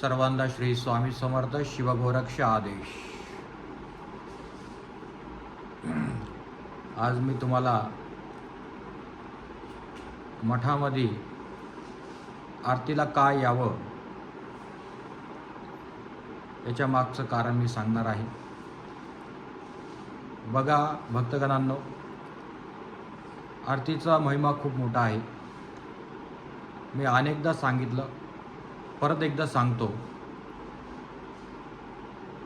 सर्वांना श्री स्वामी समर्थ शिवगोरक्ष आदेश. आज मी तुम्हाला मठामध्ये आरतीला काय यावं याच्या मागचं कारण मी सांगणार आहे. बघा भक्तगणांनो आरतीचा महिमा खूप मोठा आहे. मी अनेकदा सांगितलं परत एकदा सांगतो.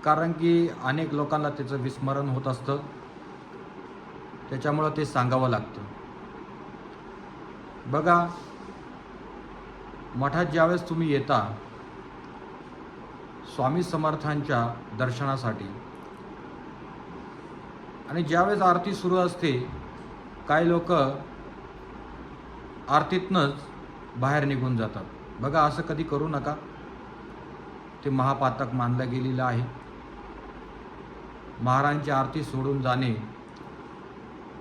कारण की अनेक लोकांना त्याचं विस्मरण होत असतं. त्याच्यामुळं ते सांगावं लागतं. बघा मठात ज्यावेळेस तुम्ही येता स्वामी समर्थांच्या दर्शनासाठी आणि ज्यावेळेस आरती सुरू असते काही लोक आरतीतनंच बाहेर निघून जातात. बघा असं कधी करू नका. ते महापातक मानलं गेलेलं आहे. महाराजांची आरती सोडून जाणे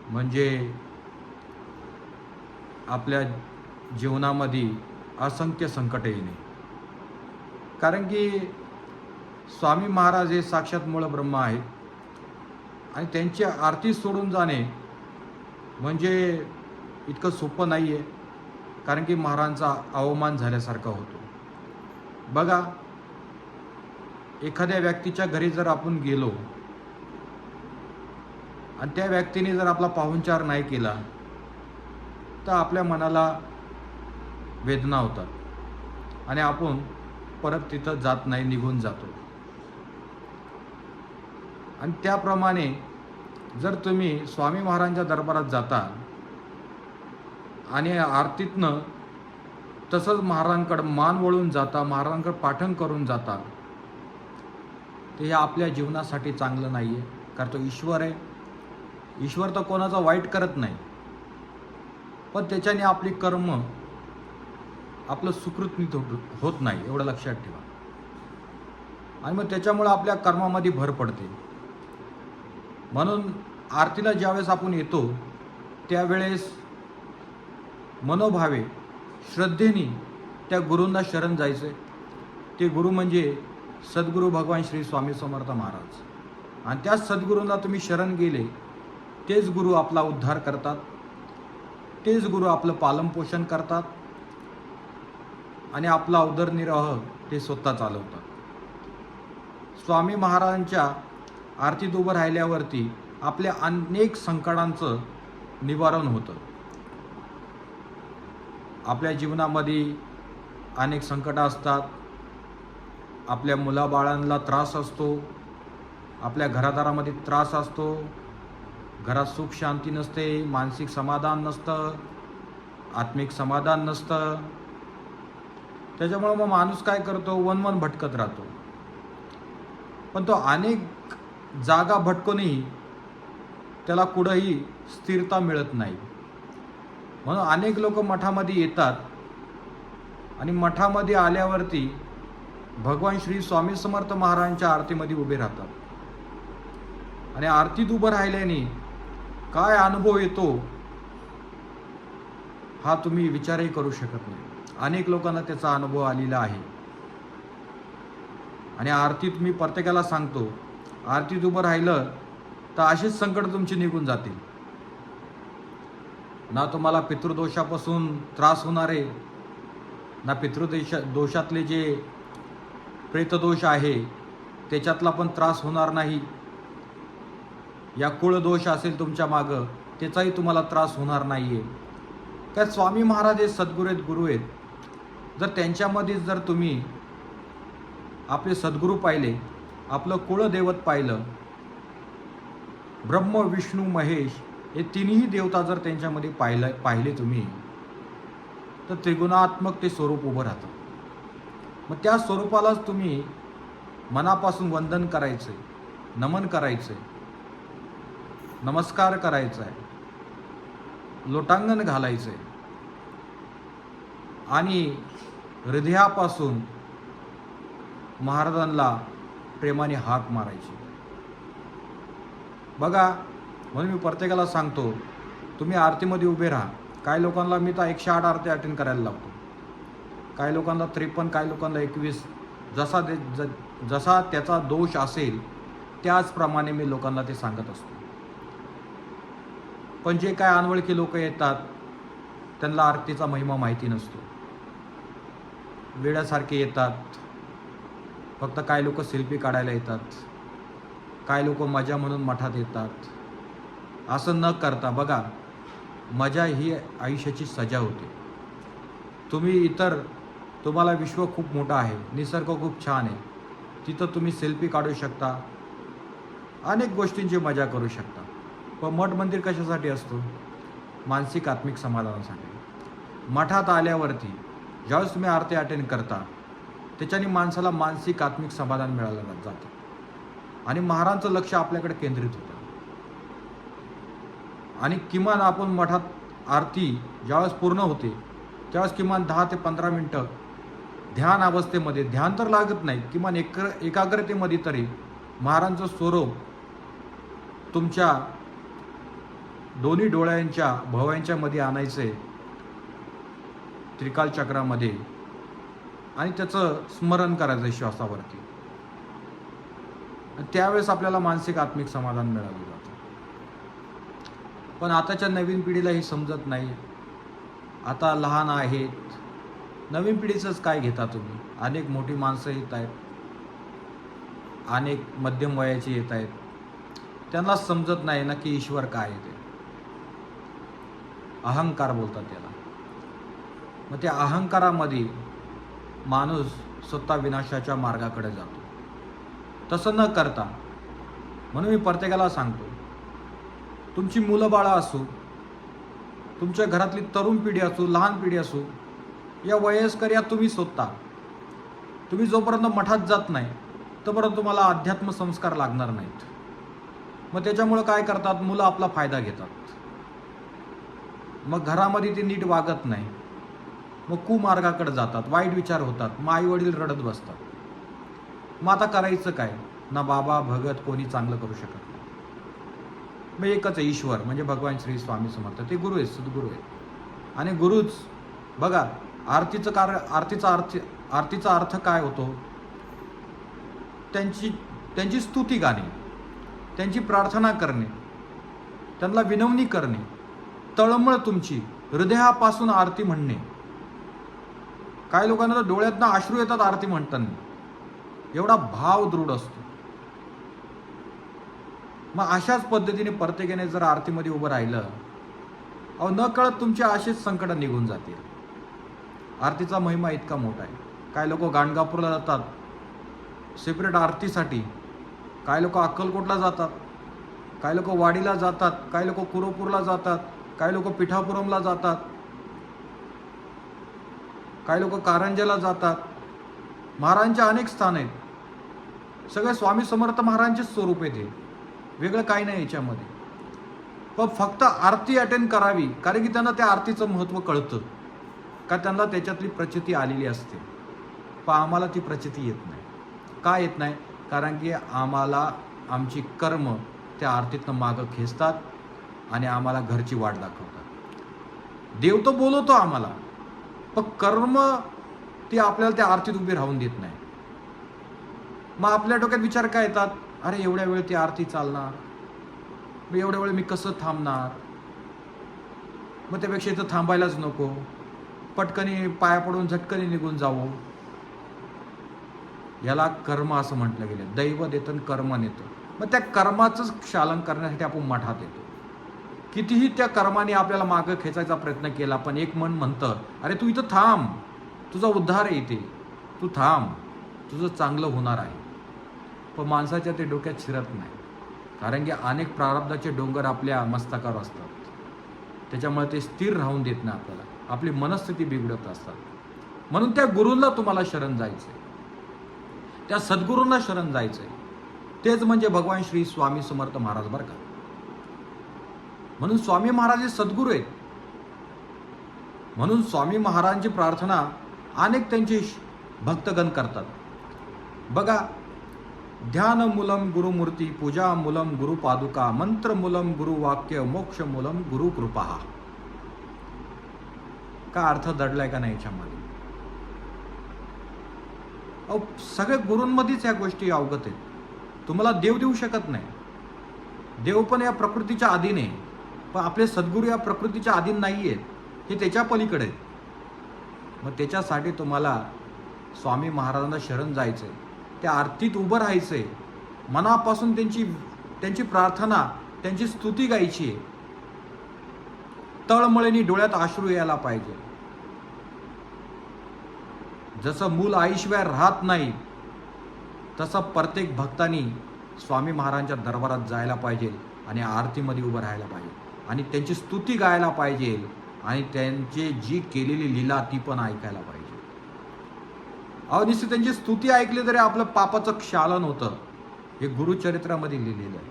म्हणजे आपल्या जीवनामध्ये असंख्य संकट येणे. कारण की स्वामी महाराज हे साक्षात मूळ ब्रह्म आहेत. आणि त्यांची आरती सोडून जाणे म्हणजे इतकं सोपं नाही आहे कारण की महाराजांचा अवमान झाल्यासारखा होतो. बघा एखाद्या व्यक्तीच्या घरी जर आपण गेलो आणि त्या व्यक्तीने जर आपला पाहुणचार नाही केला तर आपल्या मनाला वेदना होतात आणि आपण परत तिथं जात नाही निघून जातो. आणि त्याप्रमाणे जर तुम्ही स्वामी महाराजांच्या दरबारात जाता आणि आरतीतनं तसंच महाराजांकडं मान वळून जाता महाराजांकडं पाठण करून जाता. ते हे आपल्या जीवनासाठी चांगलं नाही आहे कारण तो ईश्वर आहे. ईश्वर तर कोणाचा वाईट करत नाही. पण त्याच्याने आपली कर्म आपलं सुकृत होत नाही एवढं लक्षात ठेवा. आणि मग त्याच्यामुळं आपल्या कर्मामध्ये भर पडते. म्हणून आरतीला ज्यावेळेस आपण येतो त्यावेळेस मनोभावे श्रद्धेने त्या गुरूंना शरण जायचे. ते गुरु म्हणजे सद्गुरू भगवान श्री स्वामी समर्थ महाराज. आणि त्याच सद्गुरूंना तुम्ही शरण गेले तेच गुरु आपला उद्धार करतात. तेच गुरु आपलं पालनपोषण करतात. आणि आपला उदरनिर्वाह ते स्वतः चालवतात. स्वामी महाराजांच्या आरतीत उभं राहिल्यावरती आपल्या अनेक संकटांचं निवारण होतं. आपल्या जीवनामध्ये अनेक संकटं असतात. आपल्या मुलाबाळांना त्रास असतो. आपल्या घरादारामध्ये त्रास असतो. घरात सुख शांती नसते मानसिक समाधान नसतं आत्मिक समाधान नसतं. त्याच्यामुळं मग माणूस काय करतो? वन भटकत राहतो. पण तो अनेक जागा भटकूनही त्याला कुठंही स्थिरता मिळत नाही. म्हणून अनेक लोक मठामध्ये येतात. आणि मठामध्ये आल्यावरती भगवान श्री स्वामी समर्थ महाराजांच्या आरतीमध्ये उभे राहतात. आणि आरतीत उभं राहिल्याने काय अनुभव येतो हा तुम्ही विचारही करू शकत नाही. अनेक लोकांना त्याचा अनुभव आलेला आहे. आणि आरतीत मी प्रत्येकाला सांगतो आरतीत उभं राहिलं तर असेच संकट तुमची निघून जातील. ना तुम्हाला पितृदोषापासून त्रास होणार आहे ना पितृदेश दोषातले जे प्रेतदोष आहे त्याच्यातला पण त्रास होणार नाही. या कुळदोष असेल तुमच्या मागं त्याचाही तुम्हाला त्रास होणार नाही आहे काय स्वामी महाराज हे सद्गुरू आहेत गुरु आहेत. जर त्यांच्यामध्ये जर तुम्ही आपले सद्गुरू पाहिले आपलं कुळदैवत पाहिलं ब्रह्म विष्णू महेश हे तिन्ही देवता जर त्यांच्यामध्ये पाहिलं पाहिले तुम्ही तर त्रिगुणात्मक ते स्वरूप उभं राहतं. मग त्या स्वरूपालाच तुम्ही मनापासून वंदन करायचं नमन करायचं नमस्कार करायचा आहे लोटांगण घालायचं आहे आणि हृदयापासून महाराजांना प्रेमाने हाक मारायची. बघा म्हणून मी प्रत्येकाला सांगतो तुम्ही आरतीमध्ये उभे राहा. काही लोकांना मी तर एकशे आठ आरती अटेंड करायला लागतो काही लोकांना त्रेपन्न काही लोकांना एकवीस. जसा ते ज जसा त्याचा दोष असेल त्याचप्रमाणे मी लोकांना ते सांगत असतो. पण जे काय अनवळखी लोक येतात त्यांना आरतीचा महिमा माहिती नसतो. वेड्यासारखे येतात. फक्त काही लोक सेल्फी काढायला येतात. काय लोक मजा म्हणून मठात येतात. असं न करता बघा मजा ही आयुष्याची सजा होते. तुम्ही इतर तुम्हाला विश्व खूप मोठा आहे निसर्ग खूप छान आहे. तिथं तुम्ही सेल्फी काढू शकता. अनेक गोष्टींची मजा करू शकता. पण मठ मंदिर कशासाठी असतो? मानसिक आत्मिक समाधानासाठी. मठात आल्यावरती ज्यावेळेस तुम्ही आरती अटेंड करता त्याच्याने माणसाला मानसिक आत्मिक समाधान मिळालं जातं. आणि महाराजांचं लक्ष आपल्याकडे केंद्रित होतं. आणि किमान आपण मठात आरती ज्यावेळेस पूर्ण होते त्यावेळेस किमान दहा ते पंधरा मिनटं ध्यान अवस्थेमध्ये ध्यान तर लागत नाही किमान एक एकाग्रतेमध्ये तरी महाराजांचं स्वरूप तुमच्या दोन्ही डोळ्यांच्या भव्यांच्या मध्ये आणायचे त्रिकाल चक्रामध्ये आणि त्याचं स्मरण करायचं श्वासावरती. त्यावेळेस आपल्याला मानसिक आत्मिक समाधान मिळालं जातं. पण आताच्या नवीन पिढीला हे समजत नाही. आता लहान आहेत. नवीन पिढीचंच काय घेता तुम्ही? अनेक मोठी माणसं येत आहेत. अनेक मध्यम वयाची येत आहेत. त्यांना समजत नाही ना की ईश्वर काय आहे ते. अहंकार बोलतात त्याला. मग त्या अहंकारामध्ये माणूस स्वतः विनाशाच्या मार्गाकडे जातो. तसं न करता म्हणून मी प्रत्येकाला सांगतो तुमची मुलं बाळं असो तुमच्या घरातली तरुण पिढी असो लहान पिढी असो या वयस्कर या तुम्ही स्वतः. तुम्ही जोपर्यंत मठात जात नाही तोपर्यंत तुम्हाला अध्यात्म संस्कार लागणार नाहीत. मग त्याच्यामुळं काय करतात? मुलं आपला फायदा घेतात. मग घरामध्ये ते नीट वागत नाही. मग कुमार्गाकडे जातात वाईट विचार होतात मग आई वडील रडत बसतात. मग आता करायचं काय? ना बाबा भगत कोणी चांगलं करू शकत नाही. मग एकच आहे ईश्वर म्हणजे भगवान श्री स्वामी समर्थ. ते गुरु आहेत सद्गुरू आहेत. आणि गुरुच बघा आरतीचं कार्य आरतीचा अर्थ आरतीचा अर्थ काय होतो? त्यांची त्यांची स्तुती गाणे त्यांची प्रार्थना करणे त्यांना विनवणी करणे तळमळ तुमची हृदयापासून आरती म्हणणे. काही लोकांना तर डोळ्यातनं अश्रू येतात आरती म्हणताना. एवढा भाव दृढ असतो. मग अशाच पद्धतीने प्रत्येकाने जर आरतीमध्ये उभं राहिलं अहो न कळत तुमचे असेच संकट निघून जातील. आरतीचा महिमा इतका मोठा आहे. काय लोक गाणगापूरला जातात. सेपरेट आरतीसाठी. काय लोक अक्कलकोटला जातात. काय लोक वाडीला जातात. काय लोक कुरोपूरला जातात. काय लोक पिठापुरमला जातात. काय लोक कारंजाला जातात. महाराजांचे अनेक स्थान आहेत. सगळे स्वामी समर्थ महाराजांचेच स्वरूप आहे ते वेगळं काही नाही याच्यामध्ये. पण फक्त आरती अटेंड करावी कारण की त्यांना त्या आरतीचं महत्त्व कळतं. का त्यांना त्याच्यातली प्रचिती आलेली असते. पण आम्हाला ती प्रचिती येत नाही. का येत नाही? कारण की आम्हाला आमची कर्म त्या आरतीतनं मागं खेचतात आणि आम्हाला घरची वाट दाखवतात. देव तर बोलवतो आम्हाला. पण कर्म ती आपल्याला त्या आरतीत उभी राहून देत नाही. मग आपल्या डोक्यात विचार काय येतात? अरे एवढ्या वेळ ती आरती चालणार? मग एवढ्या वेळ मी कसं थांबणार? मग त्यापेक्षा इथं थांबायलाच नको. पटकनी पाया पडून झटकनी निघून जावं याला कर्म असं म्हटलं गेलं. दैव देतं आणि कर्म नेतं. मग त्या कर्माचंच शालन करण्यासाठी आपण मठात येतो. कितीही त्या कर्माने आपल्याला मागं खेचायचा प्रयत्न केला पण एक मन म्हणतं अरे तू इथं थांब. तुझा उद्धार आहे इथे तू थांब. तुझं चांगलं होणार आहे. पण माणसाच्या ते डोक्यात शिरत नाही. कारण की अनेक प्रारब्धाचे डोंगर आपल्या मस्तकावर असतात. त्याच्यामुळे ते स्थिर राहून देत नाही आपल्याला. आपली मनस्थिती बिघडत असतात. म्हणून त्या गुरूंना तुम्हाला शरण जायचंय. त्या सद्गुरूंना शरण जायचंय. तेच म्हणजे भगवान श्री स्वामी समर्थ महाराज बरं का? म्हणून स्वामी महाराज हे सद्गुरू आहेत. म्हणून स्वामी महाराजांची प्रार्थना अनेक त्यांचे भक्तगण करतात. बघा ध्यान मूलम गुरुमूर्ती पूजा मूलम गुरुपादुका मंत्र मूलम गुरु वाक्य मोक्ष मूलम गुरुकृपा. का अर्थ दडलाय का नाही याच्यामध्ये? अहो सगळे गुरूंमध्येच ह्या गोष्टी अवगत आहेत. तुम्हाला देव देऊ शकत नाही. देव पण या प्रकृतीच्या अधीन आहे. पण आपले सद्गुरू या प्रकृतीच्या अधीन नाही आहेत हे त्याच्या पलीकडे आहेत. मग त्याच्यासाठी तुम्हाला स्वामी महाराजांना शरण जायचं आहे त्या आरतीत उभं राहायचं आहे मनापासून त्यांची त्यांची प्रार्थना त्यांची स्तुती गायची आहे. तळमळेनी डोळ्यात आश्रू यायला पाहिजे. जसं मूल आईशिवाय राहत नाही तसं प्रत्येक भक्तानी स्वामी महाराजांच्या दरबारात जायला पाहिजे आणि आरतीमध्ये उभं राहायला पाहिजे. आणि त्यांची स्तुती गायला पाहिजे आणि त्यांची जी केलेली लीला ती पण ऐकायला पाहिजे. अहो निश्चित त्यांची स्तुती ऐकली तरी आपलं पापाचं क्षालन होतं. हे गुरुचरित्रामध्ये लिहिलेलं आहे.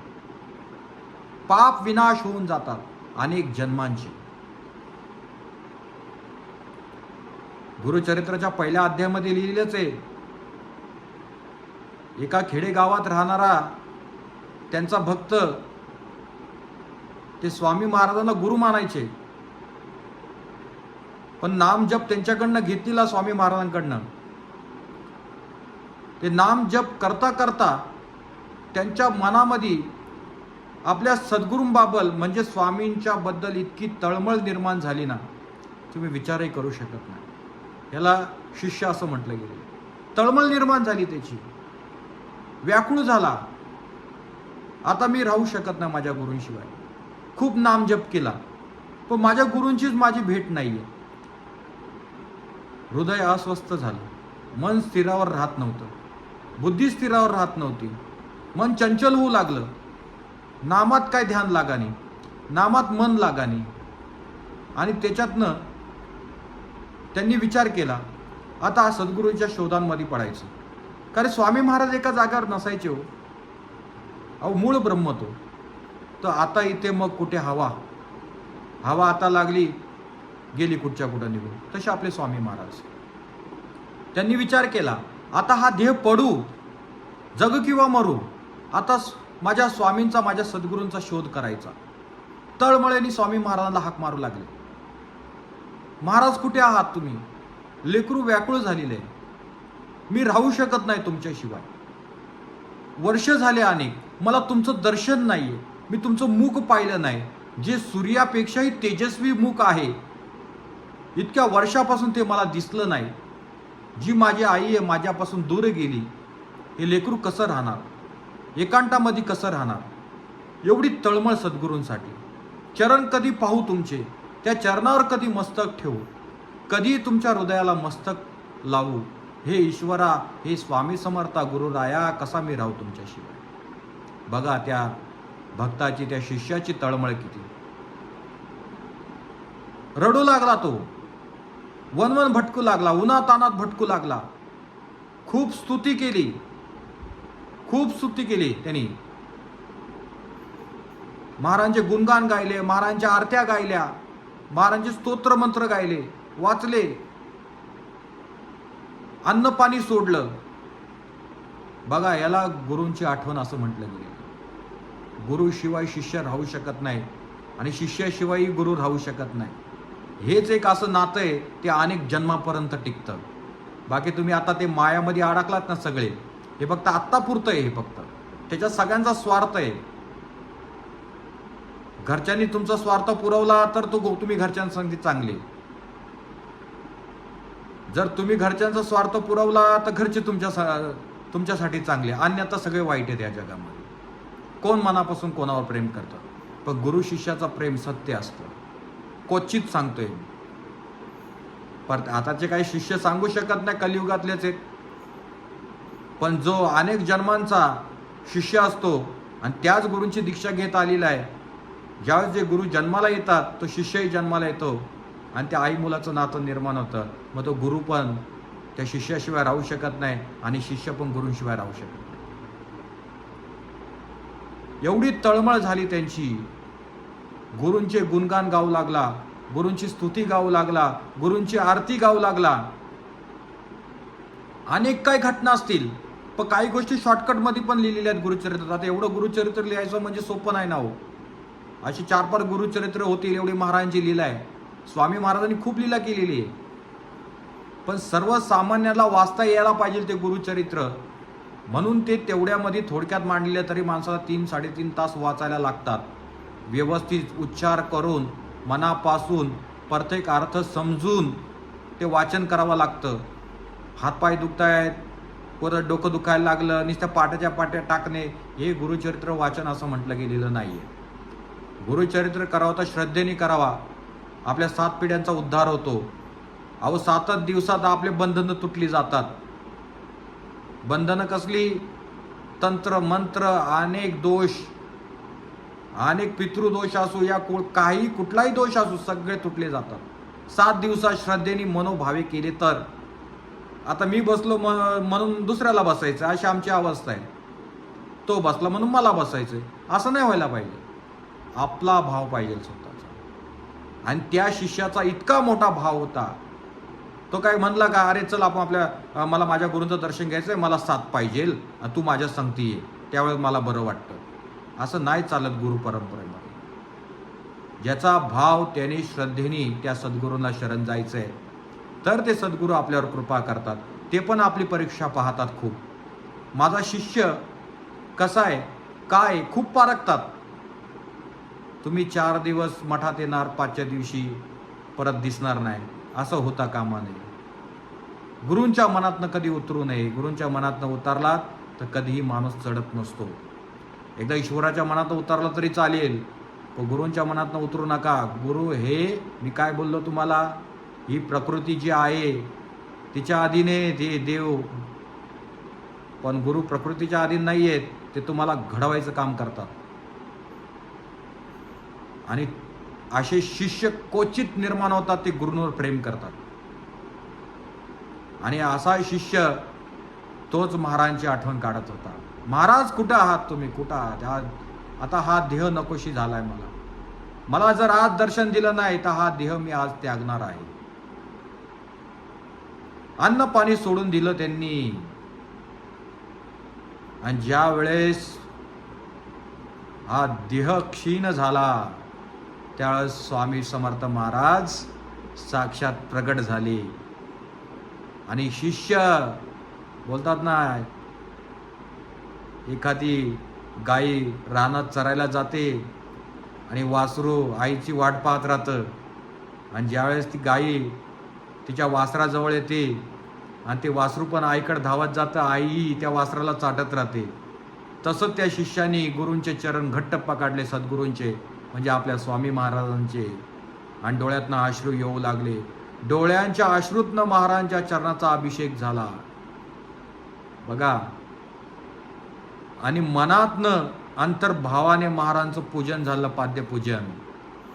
पाप विनाश होऊन जातात अनेक जन्मांचे. गुरुचरित्राच्या पहिल्या अध्यायामध्ये लिहिलेलंच आहे. एका खेडेगावात राहणारा त्यांचा भक्त ते स्वामी महाराजांना गुरु मानायचे. पण नाम जप त्यांच्याकडनं घेतलेला स्वामी महाराजांकडनं. ते नाम जप करता करता त्यांच्या मनामध्ये आपल्या सद्गुरूंबाबल म्हणजे स्वामींच्याबद्दल इतकी तळमळ निर्माण झाली ना तुम्ही विचारही करू शकत नाही. याला शिष्य असं म्हटलं गेलं तळमळ निर्माण झाली त्याची. व्याकुळ झाला. आता मी राहू शकत नाही माझ्या गुरूंशिवाय. खूप नाम जप केला. पण माझ्या गुरूंचीच माझी भेट नाही आहे हृदय अस्वस्थ झालं. मन स्थिरावर राहत नव्हतं. बुद्धी स्थिरावर राहत नव्हती. मन चंचल होऊ लागलं. नामात काय ध्यान लागानी? नामात मन लागानी. आणि त्याच्यातनं त्यांनी विचार केला आता सद्गुरूंच्या शोधांमध्ये पडायचं. कारण स्वामी महाराज एका जागेवर नसायचे हो. अहो मूळ ब्रह्म तो. तर आता इथे मग कुठे हवा? हवा आता लागली गेली कुठच्या कुठं निघून? तसे आपले स्वामी महाराज. त्यांनी विचार केला आता हा देह पडू जग किंवा मरू आता माझ्या स्वामींचा माझ्या सद्गुरूंचा शोध करायचा. तळमळेनी स्वामी महाराजांना हाक मारू लागले. महाराज कुठे आहात तुम्ही? लेकरू व्याकुळ झालेले आहे. मी राहू शकत नाही तुमच्याशिवाय. वर्ष झाले अनेक मला तुमचं दर्शन नाहीये. मी तुमचं मुख पाहिलं नाही. जे सूर्यापेक्षाही तेजस्वी मुख आहे इतक्या वर्षापासून ते मला दिसलं नाही. जी माझी आई आहे माझ्यापासून दूर गेली हे लेकरू कसं राहणार? एकांतामध्ये कसं राहणार? एवढी तळमळ सद्गुरूंसाठी. चरण कधी पाहू तुमचे? त्या चरणावर कधी मस्तक ठेवू? कधी तुमच्या हृदयाला मस्तक लावू? हे ईश्वरा हे स्वामी समर्था गुरुराया कसा मी राहू तुमच्याशिवाय? बघा त्या भक्ताची त्या शिष्याची तळमळ किती. रडू लागला तो. वनवन भटकू लागला उन्हातानात भटकू लागला. खूप स्तुती केली. खूप स्तुती केली त्यांनी. महाराजांचे गुणगान गायले महाराजांच्या आरत्या गायल्या महाराजांचे स्तोत्र मंत्र गायले वाचले. अन्न पाणी सोडलं. बघा याला गुरूंची आठवण असं म्हटलं गेलं. गुरुशिवाय शिष्य राहू शकत नाही आणि शिष्याशिवाय गुरु राहू शकत नाही. हेच एक असं नातं आहे ते अनेक जन्मापर्यंत टिकतं. बाकी तुम्ही आता ते मायामध्ये अडकलात ना सगळे हे फक्त आत्तापुरतं आहे हे फक्त. त्याच्यात सगळ्यांचा स्वार्थ आहे. घरच्यांनी तुमचा स्वार्थ पुरवला तर तो गो- तुम्ही घरच्यांसाठी चांगले. जर तुम्ही घरच्यांचा स्वार्थ पुरवला तर घरचे तुमच्या सा- तुमच्यासाठी चांगले. अन्यथा सगळे वाईट आहेत या जगामध्ये. कोण मनापासून कोणावर प्रेम करतं? पण गुरु शिष्याचं प्रेम सत्य असतं. क्वचित सांगतोय. मी. पर आताचे काही शिष्य सांगू शकत नाही कलियुगातलेच आहेत. पण जो अनेक जन्मांचा शिष्य असतो आणि त्याच गुरूंची दीक्षा घेत आलेला आहे ज्यावेळेस जे गुरु जन्माला येतात तो शिष्यही जन्माला येतो आणि त्या आई मुलाचं नातं निर्माण होतं. मग तो गुरु पण त्या शिष्याशिवाय राहू शकत नाही आणि शिष्य पण गुरूंशिवाय राहू शकत नाही. एवढी तळमळ झाली त्यांची. गुरूंचे गुणगान गाऊ लागला गुरूंची स्तुती गाऊ लागला गुरूंची आरती गाऊ लागला. अनेक काही घटना असतील पण काही गोष्टी शॉर्टकटमध्ये पण लिहिलेल्या आहेत गुरुचरित्रात. आता एवढं गुरुचरित्र लिहायचं म्हणजे सोपं नाही ना हो. अशी चार पाच गुरुचरित्र होतील एवढी महाराजांची लीला आहे. स्वामी महाराजांनी खूप लीला केलेली आहे. पण सर्वसामान्याला वाचता यायला पाहिजे ते गुरुचरित्र. म्हणून ते तेवढ्यामध्ये थोडक्यात मांडले तरी माणसाला तीन साडेतीन तास वाचायला लागतात. व्यवस्थित उच्चार करून मनापासून प्रत्येक अर्थ समजून ते वाचन करावं लागतं. हातपाय दुखतायत परत डोकं दुखायला लागलं नुसत्या पाट्याच्या पाट्या टाकणे हे गुरुचरित्र वाचन असं म्हटलं गेलेलं नाही आहे गुरुचरित्र करावं तर श्रद्धेने करावा. आपल्या सात पिढ्यांचा उद्धार होतो. अहो सातच दिवसात आपले बंधनं तुटली जातात. बंधनं कसली? तंत्र मंत्र अनेक दोष. अनेक पितृदोष असू या कु- काही कुठलाही दोष असू सगळे तुटले जातात. सात दिवसात श्रद्धेने मनोभावे केले तर. आता मी बसलो म- म्हणून दुसऱ्याला बसायचं अशी आमची अवस्था आहे. तो बसला म्हणून मला बसायचं असं नाही व्हायला पाहिजे. आपला भाव पाहिजे स्वतःचा. आणि त्या शिष्याचा इतका मोठा भाव होता. तो काय म्हणला का अरे चल आपण आपल्या मला माझ्या गुरूंचं दर्शन घ्यायचं आहे मला साथ पाहिजे तू माझ्या संगती ये. त्यावेळेस मला बरं वाटतं. असं नाही चालत गुरु परंपरेमध्ये. ज्याचा भाव त्याने श्रद्धेने त्या सद्गुरूंना शरण जायचं आहे तर ते सद्गुरू आपल्यावर कृपा करतात. ते पण आपली परीक्षा पाहतात खूप. माझा शिष्य कसा आहे? काय खूप पारखतात. तुम्ही चार दिवस मठात येणार पाचच्या दिवशी परत दिसणार नाही. असं होता कामा नये गुरूंच्या मनातनं कधी उतरू नये. गुरूंच्या मनातनं उतरलात तर कधीही माणूस चढत नसतो. एकदा ईश्वराच्या मनात उतरलं तरी चालेल पण गुरूंच्या मनातनं उतरू नका. गुरु हे मी काय बोललो तुम्हाला? ही प्रकृती जी आहे तिच्या आधीने ते देव. पण गुरु प्रकृतीच्या अधीन नाही आहेत ते तुम्हाला घडवायचं काम करतात. आणि असे शिष्य क्वचित निर्माण होतात ते गुरूंवर प्रेम करतात. आणि असा शिष्य तोच महाराजांची आठवण काढत होता. महाराज कुठं आहात तुम्ही? कुठं आहात? आज आता हा देह नकोशी झालाय मला. मला जर आज दर्शन दिलं नाही तर हा देह मी आज त्यागणार आहे. अन्न पाणी सोडून दिलं त्यांनी. आणि ज्या वेळेस हा देह क्षीण झाला त्यावेळेस स्वामी समर्थ महाराज साक्षात प्रगट झाले. आणि शिष्य बोलतात ना एखादी गाई रानात चरायला जाते आणि वासरू आईची वाट पाहत राहतं. आणि ज्यावेळेस ती गाई तिच्या वासराजवळ येते आणि ते वासरू पण आईकडे धावत जातं आई त्या वासराला चाटत राहते. तसंच त्या शिष्याने गुरूंचे चरण घट्ट पकडले सद्गुरूंचे म्हणजे आपल्या स्वामी महाराजांचे. आणि डोळ्यातनं अश्रू येऊ लागले. डोळ्यांच्या अश्रूतनं महाराजांच्या चरणाचा अभिषेक झाला. बघा आणि मनातनं अंतर्भावाने महाराजांचं पूजन झालं पाद्यपूजन.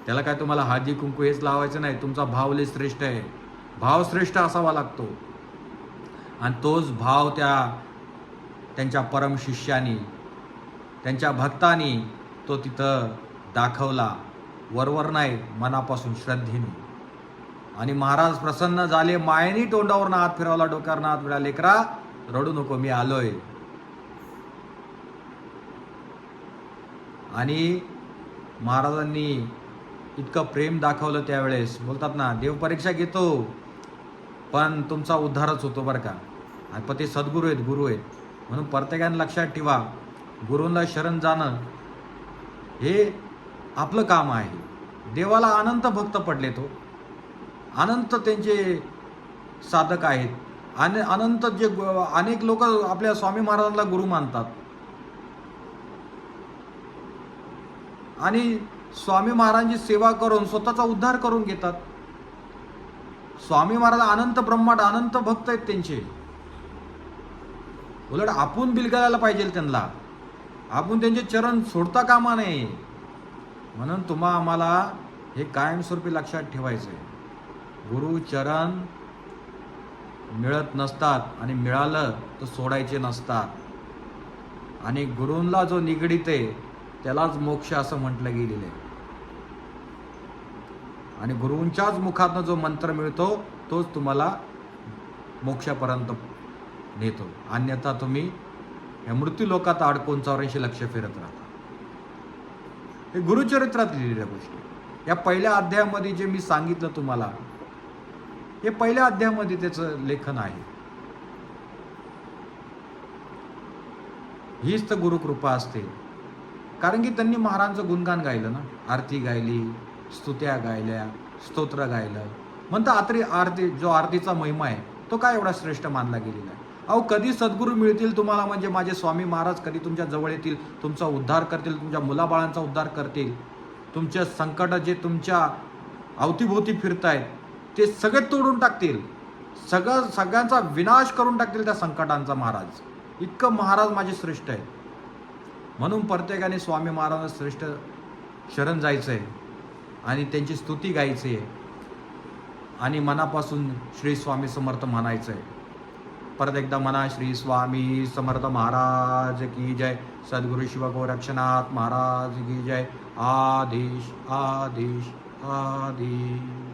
त्याला काय तुम्हाला हाजी कुंकू हेच लावायचं नाही तुमचा भाव लय श्रेष्ठ आहे. भाव श्रेष्ठ असावा लागतो. आणि तोच भाव त्या त्यांच्या परम शिष्यानी त्यांच्या भक्तानी तो तिथं दाखवला. वरवर नाही मनापासून श्रद्धेने. आणि महाराज प्रसन्न झाले मायेनी तोंडावरनं हात फिरवला डोक्यावरनं हात मिळाले लेकरा रडू नको मी आलोय. आणि महाराजांनी इतकं प्रेम दाखवलं त्यावेळेस. बोलतात ना देवपरीक्षा घेतो पण तुमचा उद्धारच होतो बरं का. आणि पण ते सद्गुरू आहेत गुरु आहेत. म्हणून प्रत्येकाने लक्षात ठेवा गुरूंना शरण जाणं हे आपलं काम आहे. देवाला अनंत भक्त पडले तो हो. अनंत त्यांचे साधक आहेत. आणि अनंत जे अनेक लोक आपल्या स्वामी महाराजांना गुरु मानतात. आणि स्वामी महाराजांची सेवा करून स्वतःचा उद्धार करून घेतात. स्वामी महाराज अनंत ब्रह्माट अनंत भक्त आहेत त्यांचे. उलट आपण बिलगायला पाहिजे त्यांना. आपण त्यांचे चरण सोडता कामा नये. म्हणून तुम्हा आम्हाला हे कायमस्वरूपी लक्षात ठेवायचं आहे गुरु चरण मिळत नसतात आणि मिळालं तर सोडायचे नसतात. आणि गुरूंला जो निगडीत आहे त्यालाच मोक्ष असं म्हटलं गेलेलं आहे. आणि गुरुंच्याच मुखातनं जो मंत्र मिळतो तोच तुम्हाला मोक्षापर्यंत नेतो. अन्यथा तुम्ही या मृत्यू लोकात अडकून चौऱ्याऐंशी लक्ष फिरत राहता. हे गुरुचरित्रात लिहिलेल्या गोष्टी. या पहिल्या अध्यायामध्ये जे मी सांगितलं तुम्हाला हे पहिल्या अध्यायामध्ये त्याचं लेखन आहे. हीच तर गुरुकृपा असते. कारण की त्यांनी महाराजांचं गुणगान गायलं ना. आरती गायली स्तुत्या गायल्या स्तोत्र गायलं. म्हणतं आत्री आरती जो आरतीचा महिमा आहे तो काय एवढा श्रेष्ठ मानला गेलेला आहे? अहो कधी सद्गुरू मिळतील तुम्हाला म्हणजे माझे स्वामी महाराज कधी तुमच्या जवळ येतील तुमचा उद्धार करतील तुमच्या मुलाबाळांचा उद्धार करतील तुमच्या संकट जे तुमच्या अवतीभोवती फिरतायत ते सगळे तोडून टाकतील. सगळं सगळ्यांचा विनाश करून टाकतील त्या संकटांचा महाराज. इतकं महाराज माझे श्रेष्ठ आहे म्हणून प्रत्येकाने स्वामी महाराजांना श्रेष्ठ शरण जायचं आहे आणि त्यांची स्तुती गायची आहे आणि मनापासून श्री स्वामी समर्थ म्हणायचं आहे परत एकदा म्हणा श्री स्वामी समर्थ महाराज की जय. सद्गुरु शिवगोरक्षनाथ महाराज की जय. आदेश आदेश आदेश